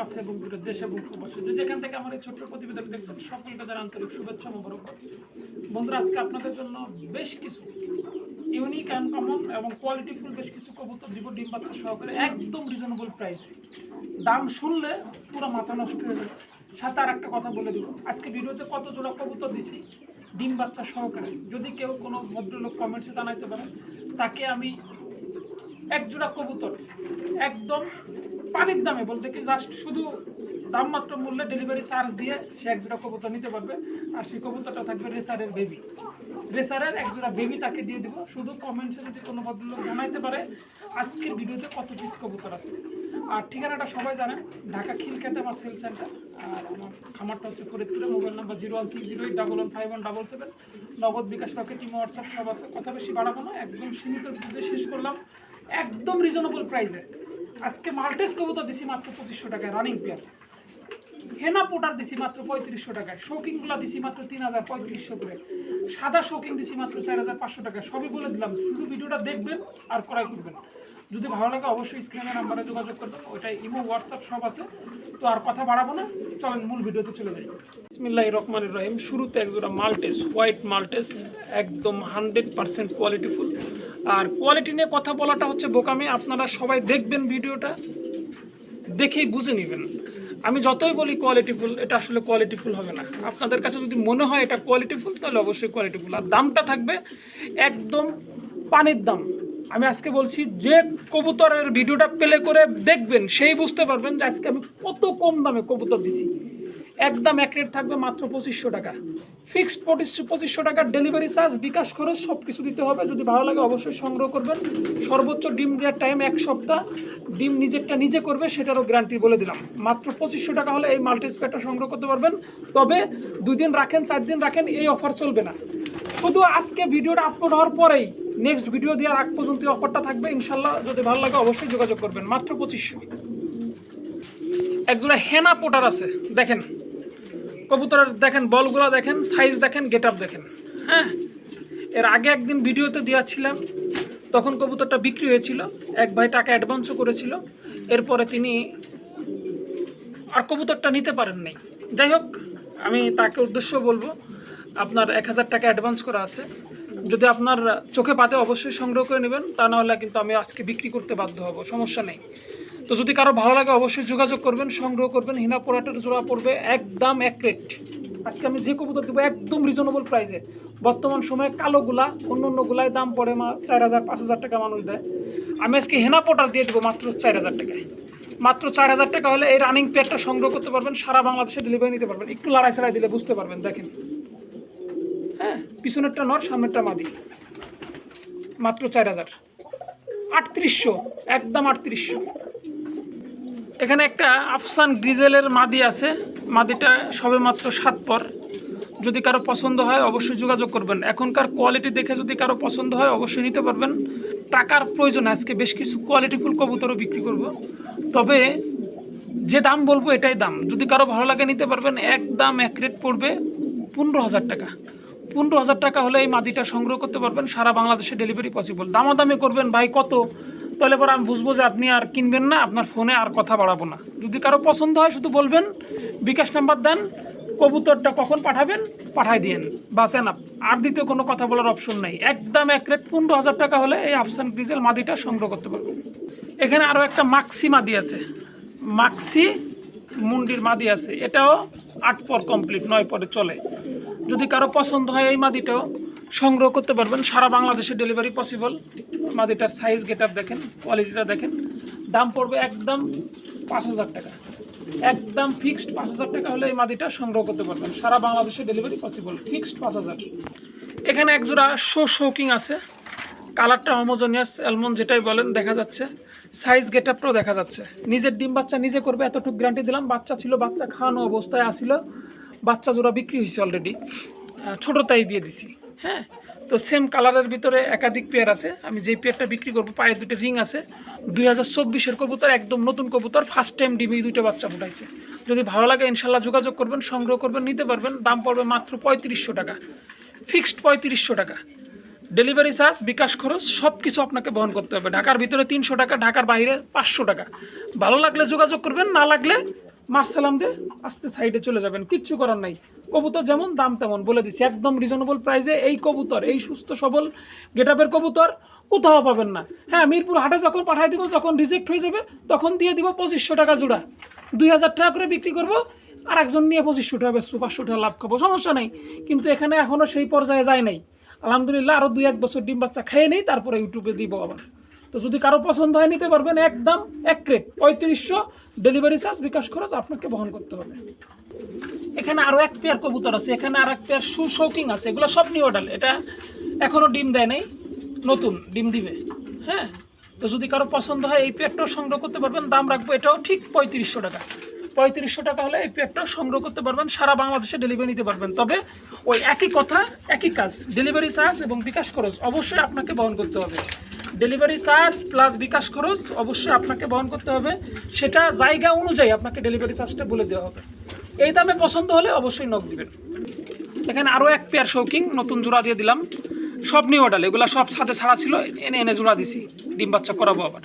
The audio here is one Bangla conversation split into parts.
কাছে এবং দূরে দেশ এবং প্রবাসে যে যেখান থেকে আমার এই ছোট্ট প্রতিবেদন দেখছেন, সকলকে তার আন্তরিক শুভেচ্ছা মোবারকবাদ। বন্ধুরা, আজকে আপনাদের জন্য বেশ কিছু ইউনিক অ্যান্ড কমন এবং কোয়ালিটিফুল বেশ কিছু কবুতর, দিব, ডিম, বাচ্চা সহকারে একদম রিজনেবল প্রাইস দাম শুনলে পুরো মাথা নষ্ট হয়ে যাবে। সাথে আর একটা কথা বলে দিব। আজকে ভিডিওতে কত জোড়া কবুতর দিছি, ডিম, বাচ্চা সহকারে। যদি কেউ কোনো ভদ্রলোক কমেন্টসে জানাইতে পারে, তাকে আমি এক জোড়া কবুতর, একদম পানির দামে বলতে কি জাস্ট শুধু দাম মাত্র মূল্যে ডেলিভারি চার্জ দিয়ে সে এক জোড়া কবুতর নিতে পারবে। আর সেই কবুতরটা থাকবে রেসারের বেবি রেসারের এক জোড়া বেবি তাকে দিয়ে দিব। শুধু কমেন্টসে যদি কোনো ভদ্রলোক জানাইতে পারে, আজকের ভিডিওতে কত পিস কবুতর আছে। আর ঠিকানাটা সবাই জানেন ঢাকা খিলখাতে আমার সেল সেন্টার আর আমার খামারটা হচ্ছে ফরিদপুরে mobile number zero one six zero eight double one five one double seven Nagad bKash Rocket team WhatsApp সব আছে। কথা বেশি বাড়াবো না, একদম সীমিত শেষ করলাম। একদম রিজনেবল প্রাইসে আজকে মাল্টেস কবুতর দিছি মাত্র পঁচিশশো টাকায় রানিং পেয়ার হেনা পোটার দিছি মাত্র পঁয়ত্রিশশো টাকায় শৌকিংগুলো দিছি মাত্র তিন হাজার পঁয়ত্রিশশো করে। সাদা শৌকিং দিছি মাত্র চার হাজার পাঁচশো টাকা সবই বলে দিলাম, শুধু ভিডিওটা দেখবেন আর ক্রয় করবেন। যদি ভালো লাগে অবশ্যই স্ক্রিনের নাম্বারে যোগাযোগ করবেন ওইটাই ইমো হোয়াটসঅ্যাপ সব আছে। তো আর কথা বাড়াবো না, চলেন মূল ভিডিওতে চলে যাই। বিসমিল্লাহ রহমান রহিম, শুরুতে একজোড়া মাল্টেস হোয়াইট মাল্টেস, একদম হান্ড্রেড পারসেন্ট কোয়ালিটিফুল আর কোয়ালিটি নিয়ে কথা বলাটা হচ্ছে বোকামি। আপনারা সবাই দেখবেন ভিডিওটা, দেখেই বুঝে নেবেন। আমি যতই বলি কোয়ালিটিফুল এটা আসলে কোয়ালিটিফুল হবে না। আপনাদের কাছে যদি মনে হয় এটা কোয়ালিটিফুল তাহলে অবশ্যই কোয়ালিটিফুল আর দামটা থাকবে একদম পানির দাম। আমি আজকে বলছি, যে কবুতরের ভিডিওটা প্লে করে দেখবেন, সেই বুঝতে পারবেন যে আজকে আমি কত কম দামে কবুতর দিছি। একদম এক রেট থাকবে মাত্র পঁচিশশো টাকা। ফিক্সড পঁচিশশো পঁচিশশো টাকার ডেলিভারি চার্জ বিকাশ খরচ সব কিছু দিতে হবে। যদি ভালো লাগে অবশ্যই সংগ্রহ করবেন। সর্বোচ্চ ডিম দেওয়ার টাইম এক সপ্তাহ। ডিম নিজেরটা নিজে করবে, সেটারও গ্যারান্টি বলে দিলাম। মাত্র পঁচিশশো টাকা হলে এই মাল্টিস্পেয়ারটা সংগ্রহ করতে পারবেন। তবে দুই দিন রাখেন, চার দিন রাখেন, এই অফার চলবে না। শুধু আজকে ভিডিওটা আপলোড হওয়ার পরেই নেক্সট ভিডিও দেওয়ার আগ পর্যন্ত অফারটা থাকবে। ইনশাল্লাহ যদি ভালো লাগে অবশ্যই যোগাযোগ করবেন। মাত্র পঁচিশশো। একজোড়া হেনা পোটার আছে, দেখেন। কবুতরের দেখেন, বলগুলো দেখেন সাইজ দেখেন গেট আপ দেখেন হ্যাঁ? এর আগে একদিন ভিডিওতে দিয়েছিলাম, তখন কবুতরটা বিক্রি হয়েছিল, এক ভাই টাকা অ্যাডভান্সও করেছিল, এরপরে তিনি আর কবুতরটা নিতে পারেন নাই। যাই হোক, আমি তাকে উদ্দেশ্য বলব, আপনার এক হাজার টাকা অ্যাডভান্স করা আছে। যদি আপনার চোখে পাতে অবশ্যই সংগ্রহ করে নেবেন, তা নাহলে কিন্তু আমি আজকে বিক্রি করতে বাধ্য হব, সমস্যা নেই। তো যদি কারও ভালো লাগে, অবশ্যই যোগাযোগ করবেন, সংগ্রহ করবেন। হিনা পোড়াটার জোড়া পড়বে একদম এক রেট আজকে আমি যে কবুতর দেবো একদম রিজনেবল প্রাইসে বর্তমান সময়ে কালোগুলা অন্য অন্যগুলায় দাম পড়ে মা চার হাজার, পাঁচ হাজার টাকা মানুষ দেয়। আমি আজকে হেনা পোটার দিয়ে দেবো মাত্র চার হাজার টাকায়। মাত্র চার হাজার টাকা হলে এই রানিং পেয়ারটা সংগ্রহ করতে পারবেন, সারা বাংলাদেশে ডেলিভারি নিতে পারবেন। একটু লড়াই ছাড়াই দিলে বুঝতে পারবেন, দেখেন। হ্যাঁ পিছনেরটা নর, সামনেরটা মাদি। মাত্র চার হাজার। আটত্রিশশো, একদম আটত্রিশশো। এখানে একটা আফসান গ্রিজেলের মাদি আছে। মাদিটা সবে মাত্র সাত পর। যদি কারও পছন্দ হয়, অবশ্যই যোগাযোগ করবেন। এখনকার কোয়ালিটি দেখে যদি কারও পছন্দ হয়, অবশ্যই নিতে পারবেন। টাকার প্রয়োজন, আজকে বেশ কিছু কোয়ালিটিফুল কবুতরও বিক্রি করব। তবে যে দাম বলব, এটাই দাম। যদি কারও ভালো লাগে, নিতে পারবেন। এক দাম এক রেট পড়বে পনেরো হাজার টাকা। পনেরো হাজার টাকা হলে এই মাদিটা সংগ্রহ করতে পারবেন। সারা বাংলাদেশে ডেলিভারি পসিবল দামাদামি করবেন ভাই কত? তাহলে পরে আমি বুঝব যে আপনি আর কিনবেন না, আপনার ফোনে আর কথা বাড়াবো না। যদি কারও পছন্দ হয়, শুধু বলবেন, বিকাশ নাম্বার দেন, কবুতরটা কখন পাঠাবেন, পাঠাই দিয়েন, বাসেন আপ। আর দ্বিতীয় কোনো কথা বলার অপশন নেই। একদম এক রেট পনেরো হাজার টাকা হলে এই আফসান গ্রিজেল মাদিটা সংগ্রহ করতে পারবেন। এখানে আরও একটা মাক্সি মাদি আছে। মাক্সি মুন্ডির মাদি আছে। এটাও আট পর কমপ্লিট নয় পরে চলে। যদি কারও পছন্দ হয় এই মাদিটাও সংগ্রহ করতে পারবেন। সারা বাংলাদেশে ডেলিভারি পসিবল মাদিটার সাইজ গেট দেখেন কোয়ালিটিটা দেখেন, দাম পড়বে একদম পাঁচ হাজার টাকা। একদম ফিক্সড পাঁচ হাজার টাকা হলে এই মাদিটা সংগ্রহ করতে পারবেন। সারা বাংলাদেশে ডেলিভারি পসিবল ফিক্সড পাঁচ হাজার। এখানে একজোড়া শো শোকিং আছে। কালারটা হোমোজোনিয়াস অ্যালমন্ড যেটাই বলেন, দেখা যাচ্ছে। সাইজ গেট আপটাও দেখা যাচ্ছে। নিজের ডিম বাচ্চা নিজে করবে, এতটুকু গ্যারান্টি দিলাম। বাচ্চা ছিল, বাচ্চা খাওয়ানো অবস্থায় আসিল। বাচ্চা জোড়া বিক্রি হয়েছে অলরেডি ছোটো তাই দিয়ে দিছি। হ্যাঁ? তো সেম কালারের ভিতরে একাধিক পেয়ার আছে। আমি যেই পেয়ারটা বিক্রি করব পায়ে দুটো রিং আছে। দুই হাজার চব্বিশের কবুতর, একদম নতুন কবুতর ফার্স্ট টাইম ডিবি দুটো বাচ্চা ফুটাইছে। যদি ভালো লাগে, ইনশাল্লাহ যোগাযোগ করবেন, সংগ্রহ করবেন, নিতে পারবেন। দাম পড়বে মাত্র পঁয়ত্রিশশো টাকা। ফিক্সড পঁয়ত্রিশশো টাকা। ডেলিভারি চার্জ বিকাশ খরচ সব কিছু আপনাকে বহন করতে হবে। ঢাকার ভিতরে তিনশো টাকা, ঢাকার বাইরে পাঁচশো টাকা। ভালো লাগলে যোগাযোগ করবেন, না লাগলে মার্সালাম দিয়ে আস্তে সাইডে চলে যাবেন, কিচ্ছু করার নাই। কবুতর যেমন দাম তেমন, বলে দিচ্ছি, একদম রিজনেবল প্রাইসে এই কবুতর, এই সুস্থ সবল গেটাপের কবুতর কোথাও পাবেন না। হ্যাঁ মিরপুর হাটে যখন পাঠাই দিব, যখন রিজেক্ট হয়ে যাবে, তখন দিয়ে দিব পঁচিশশো টাকা জোড়া। দুই হাজার টাকা করে বিক্রি করব আর একজন নিয়ে পঁচিশশো টাকা বেচবো, পাঁচশো টাকা লাভ খাব, সমস্যা নেই। কিন্তু এখানে এখনও সেই পর্যায়ে যায় নাই। আলহামদুলিল্লাহ আরও দুই এক বছর ডিম বাচ্চা খেয়ে নেই, তারপরে ইউটিউবে দিব আবার। তো যদি কারও পছন্দ হয়, নিতে পারবেন একদম এক ক্রেট পঁয়ত্রিশশো ডেলিভারি চার্জ বিকাশ খরচ আপনাকে বহন করতে হবে। এখানে আরও এক পেয়ার কবুতর আছে, এখানে আর এক পেয়ার শু শৌকিং আছে, এগুলো সব নিউ অর্ডার এটা এখনও ডিম দেয় নাই, নতুন, ডিম দিবে। হ্যাঁ? তো যদি কারও পছন্দ হয়, এই পেয়ারটাও সংগ্রহ করতে পারবেন, দাম রাখব এটাও ঠিক পঁয়ত্রিশশো টাকা। পঁয়ত্রিশশো টাকা হলে এই পেয়ারটাও সংগ্রহ করতে পারবেন, সারা বাংলাদেশে ডেলিভারি নিতে পারবেন। তবে ওই একই কথা, একই কাজ ডেলিভারি চার্জ এবং বিকাশ খরচ অবশ্যই আপনাকে বহন করতে হবে। ডেলিভারি চার্জ প্লাস বিকাশ খরচ অবশ্যই আপনাকে বহন করতে হবে। সেটা জায়গা অনুযায়ী আপনাকে ডেলিভারি চার্জটা বলে দেওয়া হবে। এই দামে পছন্দ হলে অবশ্যই নক দিবেন। এখানে আরও এক পেয়ার শৌকিং নতুন জোড়া দিয়ে দিলাম। সব নিউ অর্ডার এগুলো সব সাথে ছাড়া ছিল, এনে এনে জোড়া দিছি। ডিম বাচ্চা করাবো আবার।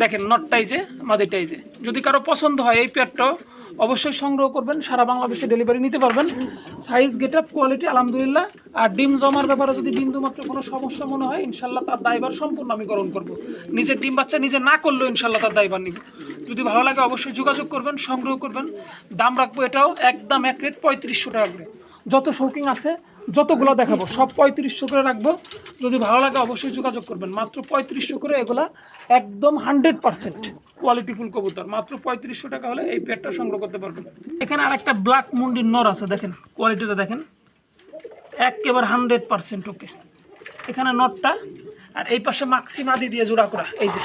দেখেন নটটাই যে মাদিটাই যে। যদি কারও পছন্দ হয় এই পেয়ারটাও অবশ্যই সংগ্রহ করবেন, সারা বাংলাদেশে ডেলিভারি নিতে পারবেন। সাইজ গেট আপ কোয়ালিটি আলহামদুলিল্লাহ। আর ডিম জমার ব্যাপারে যদি বিন্দুমাত্র কোনো সমস্যা মনে হয়, ইনশাল্লাহ তার দায়বার সম্পূর্ণ আমি গ্রহণ করব। নিজের ডিম বাচ্চা নিজে না করলেও ইনশাল্লাহ তার দায়বার নিব। যদি ভালো লাগে অবশ্যই যোগাযোগ করবেন, সংগ্রহ করবেন। দাম রাখব এটাও একদম এক রেট পঁয়ত্রিশশো টাকা করে। যত শৌকিং আছে যতগুলো দেখাবো, সব পঁয়ত্রিশশো করে রাখব। যদি ভালো লাগে অবশ্যই যোগাযোগ করবেন। মাত্র পঁয়ত্রিশশো করে এগুলা একদম হান্ড্রেড পার্সেন্ট কোয়ালিটিফুল কবুতর। মাত্র পঁয়ত্রিশশো টাকা হলে এই পেয়ারটা সংগ্রহ করতে পারবেন। এখানে আর একটা ব্ল্যাক মুন্ডির নর আছে, দেখেন কোয়ালিটিটা দেখেন। একেবারে হান্ড্রেড পার্সেন্ট ওকে এখানে নটটা আর এই পাশে মাক্সি মাদি দিয়ে জোড়া করা, এই যে।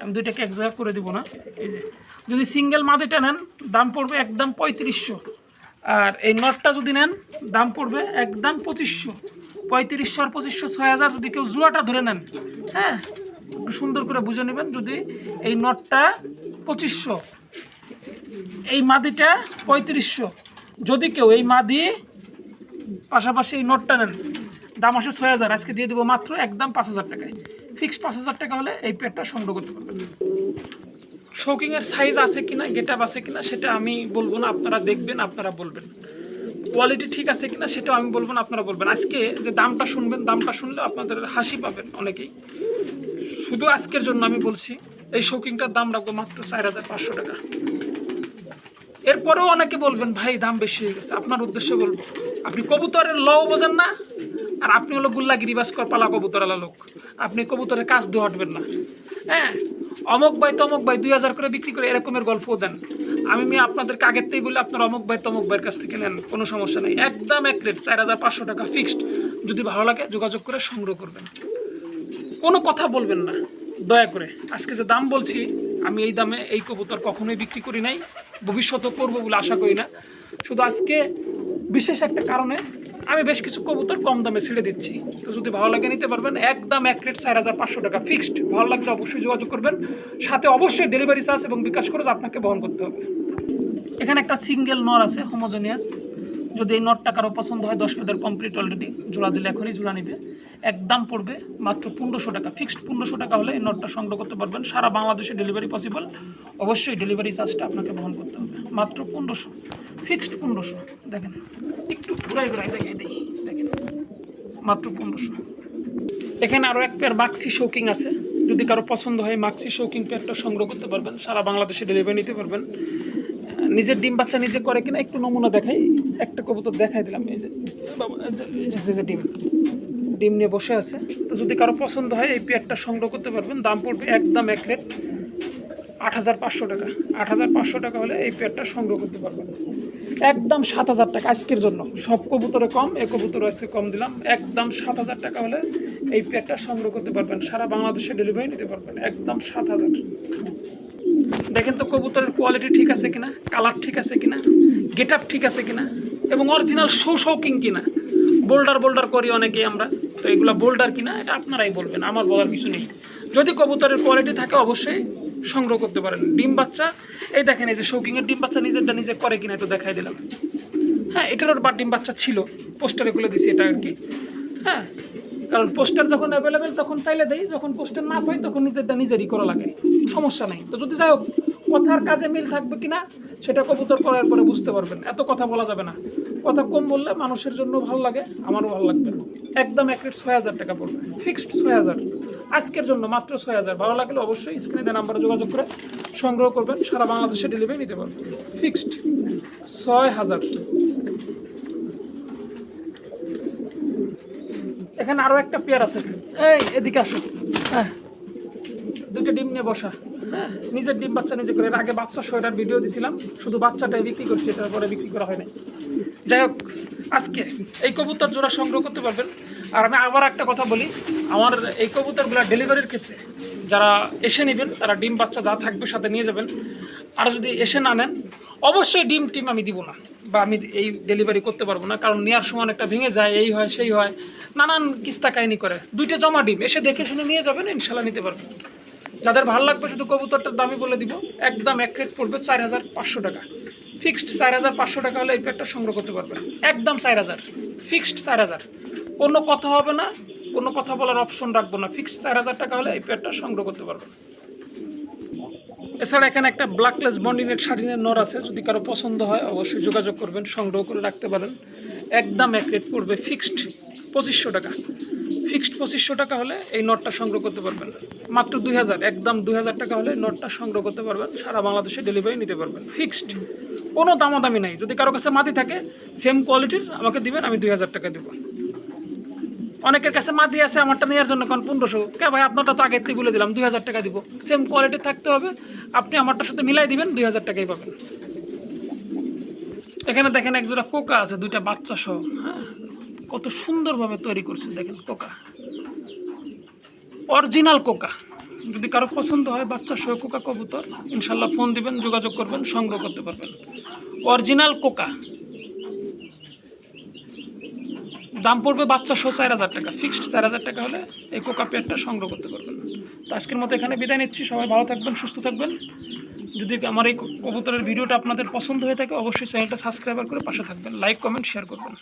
আমি দুইটাকে এক জায়গা করে দিব না, এই যে। যদি সিঙ্গেল মাদিটা নেন, দাম পড়বে একদম পঁয়ত্রিশশো। আর এই নটটা যদি নেন, দাম পড়বে একদম পঁচিশশো। পঁয়ত্রিশশো আর পঁচিশশো ছয় হাজার যদি কেউ জুয়াটা ধরে নেন হ্যাঁ? একটু সুন্দর করে বুঝে নেবেন যদি এই নটটা পঁচিশশো, এই মাদিটা পঁয়ত্রিশশো। যদি কেউ এই মাদি পাশাপাশি এই নটটা নেন, দাম আসে ছয় হাজার। আজকে দিয়ে দেবো মাত্র একদম পাঁচ হাজার টাকায়। ফিক্সড পাঁচ হাজার টাকা হলে এই পেটটা সংগ্রহ করতে পারবেন। শৌকিংয়ের সাইজ আছে কিনা গেট আপ আছে কিনা, সেটা আমি বলব না। আপনারা দেখবেন, আপনারা বলবেন। কোয়ালিটি ঠিক আছে কিনা, সেটাও আমি বলব না, আপনারা বলবেন। আজকে যে দামটা শুনবেন, দামটা শুনলে আপনাদের হাসি পাবেন অনেকেই। শুধু আজকের জন্য আমি বলছি, এই শৌকিংটার দাম রাখব মাত্র চার হাজার পাঁচশো টাকা। এরপরেও অনেকে বলবেন, ভাই, দাম বেশি হয়ে গেছে। আপনার উদ্দেশ্যে বলব, আপনি কবুতরের লও বোঝেন না, আর আপনি হলো গুল্লা গিরিবাস কর পালা কবুতরালা লোক। আপনি কবুতরের কাজ দিয়ে হটবেন না। হ্যাঁ অমক ভাই, তমক ভাই দুই হাজার করে বিক্রি করে এরকমের গল্প দেন। আমি মেয়ে আপনাদেরকে আগের থেকেই বলি, আপনার অমক ভাই, তমক ভাইয়ের কাছ থেকে নেন, কোনো সমস্যা নেই। একদম এক রেট চার হাজার পাঁচশো টাকা ফিক্সড যদি ভালো লাগে, যোগাযোগ করে সংগ্রহ করবেন। কোনো কথা বলবেন না, দয়া করে। আজকে যে দাম বলছি, আমি এই দামে এই কবুতর কখনোই বিক্রি করি নাই। ভবিষ্যতেও করব বলে আশা করি না। শুধু আজকে বিশেষ একটা কারণে আমি বেশ কিছু কবুতর কম দামে ছেড়ে দিচ্ছি। তো যদি ভালো লাগে নিতে পারবেন, একদম এক রেট চার হাজার পাঁচশো টাকা ফিক্সড ভালো লাগলে অবশ্যই যোগাযোগ করবেন। সাথে অবশ্যই ডেলিভারি চার্জ এবং বিকাশ খরচ আপনাকে বহন করতে হবে। এখানে একটা সিঙ্গেল নর আছে হোমোজেনিয়াস যদি এই নটটা কারও পছন্দ হয়, দশ পেদের কমপ্লিট অলরেডি জোড়া দিলে এখনই জোড়া নেবে। একদম পড়বে মাত্র পনেরোশো টাকা। ফিক্সড পনেরোশো টাকা হলে এই নটটা সংগ্রহ করতে পারবেন। সারা বাংলাদেশে ডেলিভারি পসিবল অবশ্যই ডেলিভারি চার্জটা আপনাকে বহন করতে হবে। মাত্র পনেরোশো, ফিক্সড পনেরোশো, দেখেন, একটু ঘুরাই ঘুরাই দেখে দেখি দেখেন, মাত্র পনেরোশো। এখানে আরও এক পেয়ার মাক্সি শৌকিং আছে। যদি কারও পছন্দ হয় মাক্সি শৌকিং পেয়ারটা সংগ্রহ করতে পারবেন, সারা বাংলাদেশে ডেলিভারি নিতে পারবেন। নিজের ডিম বাচ্চা নিজে করে কিনা একটু নমুনা দেখাই। একটা কবুতর দেখাই দিলাম, এই যে ডিম। ডিম নিয়ে বসে আছে। তো যদি কারও পছন্দ হয় এই পেয়ারটা সংগ্রহ করতে পারবেন। দাম পড়বে একদম এক রেট আট হাজার পাঁচশো টাকা। আট হাজার পাঁচশো টাকা হলে এই পেয়ারটা সংগ্রহ করতে পারবেন একদম সাত হাজার টাকা আজকের জন্য। সব কবুতরে কম এ কবুতর আজকে কম দিলাম। একদম সাত হাজার টাকা হলে এই পেয়ারটা সংগ্রহ করতে পারবেন। সারা বাংলাদেশে ডেলিভারি নিতে পারবেন। একদম সাত হাজার। দেখেন তো কবুতরের কোয়ালিটি ঠিক আছে কিনা কালার ঠিক আছে কিনা গেট আপ ঠিক আছে কিনা, এবং অরিজিনাল শো শৌকিং কিনা। বোল্ডার বোল্ডার করি অনেকেই আমরা। তো এগুলো বোল্ডার কিনা, এটা আপনারাই বলবেন। আমার বলার কিছু নেই। যদি কবুতরের কোয়ালিটি থাকে অবশ্যই সংগ্রহ করতে পারেন। ডিম বাচ্চা, এই দেখেন এই যে শৌকিংয়ের ডিম বাচ্চা নিজেরটা নিজে করে কিনা তো দেখাই দিলাম। হ্যাঁ এটারও বা ডিম বাচ্চা ছিল, পোস্টারে খুলে দিছি এটা আর কি হ্যাঁ কারণ পোস্টার যখন অ্যাভেলেবেল তখন চাইলে দেই, যখন পোস্টার না পাই তখন নিজেরটা নিজেরই করা লাগে, সমস্যা নেই। তো যদি যাই হোক, কথার কাজে মিল থাকবে কিনা, সেটা কবুতর করার পরে বুঝতে পারবেন। এত কথা বলা যাবে না। কথা কম বললে মানুষের জন্য ভালো লাগে, আমারও ভালো লাগবে। একদম এক রেট ছয় হাজার টাকা পড়বে ফিক্সড ছয় হাজার। আজকের জন্য মাত্র ছয় হাজার। ভালো লাগলে অবশ্যই স্ক্রিনে দেওয়া নাম্বারে যোগাযোগ করে সংগ্রহ করবেন, সারা বাংলাদেশে ডেলিভারি নিতে পারবেন। ফিক্সড ছয় হাজার। এখানে আরও একটা পেয়ার আছে। এই, এদিকে আসো। হ্যাঁ। দুটো ডিম নিয়ে বসা। হ্যাঁ নিজের ডিম বাচ্চা নিজে করে। আগে বাচ্চা সোয়েটার ভিডিও দিছিলাম, শুধু বাচ্চাটাই বিক্রি করছি, এটার পরে বিক্রি করা হয় নাই। যাই হোক, আজকে এই কবুতর জোড়া সংগ্রহ করতে পারবেন। আর আমি আবার একটা কথা বলি, আমার এই কবুতরগুলো ডেলিভারির ক্ষেত্রে যারা এসে নেবেন, তারা ডিম বাচ্চা যা থাকবে সাথে নিয়ে যাবেন। আর যদি এসে না নেন, অবশ্যই ডিম টিম আমি দিব না বা আমি এই ডেলিভারি করতে পারব না, কারণ নেওয়ার সময় একটা ভেঙে যায়, এই হয়, সেই হয়, নানান কিস্তা কাহিনি করে। দুইটা জমা ডিম, এসে দেখে শুনে নিয়ে যাবেন, ইনশাল্লাহ নিতে পারবেন। যাদের ভালো লাগবে শুধু কবুতরটার দামই বলে দিব, একদম এক রেট পড়বে চার হাজার পাঁচশো টাকা। ফিক্সড চার হাজার পাঁচশো টাকা হলে এই পেয়ারটা সংগ্রহ করতে পারবেন। একদম চার হাজার, ফিক্সড চার হাজার। কোনো কথা হবে না, কোনো কথা বলার অপশন রাখব না। ফিক্সড চার হাজার টাকা হলে এই পেয়ারটা সংগ্রহ করতে পারবেন এছাড়া এখানে একটা ব্ল্যাকলেস বন্ডিনেট শাড়িনের নর আছে, যদি কারও পছন্দ হয়, অবশ্যই যোগাযোগ করবেন, সংগ্রহ করে রাখতে পারেন। একদম এক রেট পড়বে ফিক্সড পঁচিশশো টাকা। ফিক্সড পঁচিশশো টাকা হলে এই নটটা সংগ্রহ করতে পারবেন। মাত্র দুই হাজার, একদম দুই হাজার টাকা হলে নটটা সংগ্রহ করতে পারবেন, সারা বাংলাদেশে ডেলিভারি নিতে পারবেন। ফিক্সড কোনো দামাদামি নাই। যদি কারও কাছে মাটি থাকে সেম কোয়ালিটির আমাকে দিবেন, আমি দুই হাজার টাকা দেবো। অনেকের কাছে মাটি আছে, আমারটা নেওয়ার জন্য কোন পনেরোশো। কে ভাই, আপনারটা তো আগের বলে দিলাম, দুই হাজার টাকা দিব। সেম কোয়ালিটি থাকতে হবে, আপনি আমারটার সাথে মিলাই দিবেন, দুই হাজার টাকাই পাবেন। এখানে দেখেন একজোড়া কোকা আছে, দুইটা বাচ্চা সহ হ্যাঁ? কত সুন্দরভাবে তৈরি করছে, দেখেন কোকা। Original Coca. যদি কারও পছন্দ হয়, বাচ্চা সহ কোকা কবুতর, ইনশাল্লাহ ফোন দিবেন, যোগাযোগ করবেন, সংগ্রহ করতে পারবেন। অরিজিনাল কোকা। দাম পড়বে বাচ্চা সহ চার হাজার টাকা। ফিক্সড চার হাজার টাকা হলে এই কোকা পেয়ারটা সংগ্রহ করতে পারবেন। তো আজকের মতো এখানে বিদায় নিচ্ছি। সবাই ভালো থাকবেন, সুস্থ থাকবেন। যদি আমার এই কবুতরের ভিডিওটা আপনাদের পছন্দ হয়ে থাকে, অবশ্যই চ্যানেলটা সাবস্ক্রাইবার করে পাশে থাকবেন। লাইক কমেন্ট শেয়ার করবেন।